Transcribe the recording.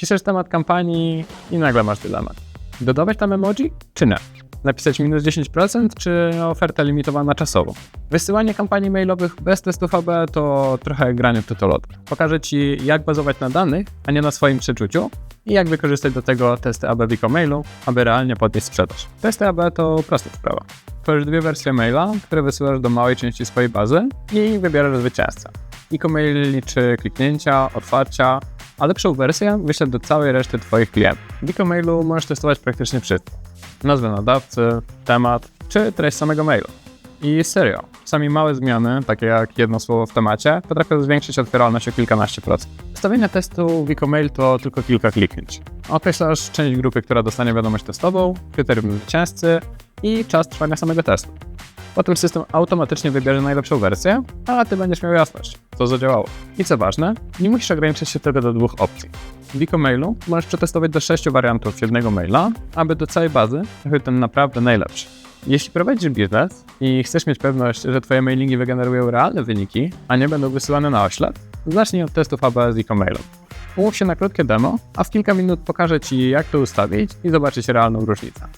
Piszesz temat kampanii i nagle masz dylemat. Dodawać tam emoji, czy nie? Napisać minus 10%, czy oferta limitowana czasowo? Wysyłanie kampanii mailowych bez testów AB to trochę granie w totolotkę. Pokażę Ci, jak bazować na danych, a nie na swoim przeczuciu i jak wykorzystać do tego testy AB w e-mailu, aby realnie podnieść sprzedaż. Testy AB to prosta sprawa. Tworzysz dwie wersje maila, które wysyłasz do małej części swojej bazy i wybierasz zwycięzcę. E-mail liczy kliknięcia, otwarcia, a lepszą wersję wyślę do całej reszty Twoich klientów. W e-mailu możesz testować praktycznie wszystko. Nazwę nadawcy, temat czy treść samego mailu. I serio, sami małe zmiany, takie jak jedno słowo w temacie, potrafią zwiększyć otwieralność o kilkanaście procent. Stawienie testu w e-mail to tylko kilka kliknięć. Określasz część grupy, która dostanie wiadomość testową, kryterium zwycięzcy i czas trwania samego testu. Potem system automatycznie wybierze najlepszą wersję, a ty będziesz miał jasność, co zadziałało. I co ważne, nie musisz ograniczyć się tylko do dwóch opcji. W e-mailu możesz przetestować do sześciu wariantów jednego maila, aby do całej bazy trafił ten naprawdę najlepszy. Jeśli prowadzisz biznes i chcesz mieć pewność, że twoje mailingi wygenerują realne wyniki, a nie będą wysyłane na oślep, zacznij od testów ABS z e-mailem. Umów się na krótkie demo, a w kilka minut pokażę Ci, jak to ustawić i zobaczyć realną różnicę.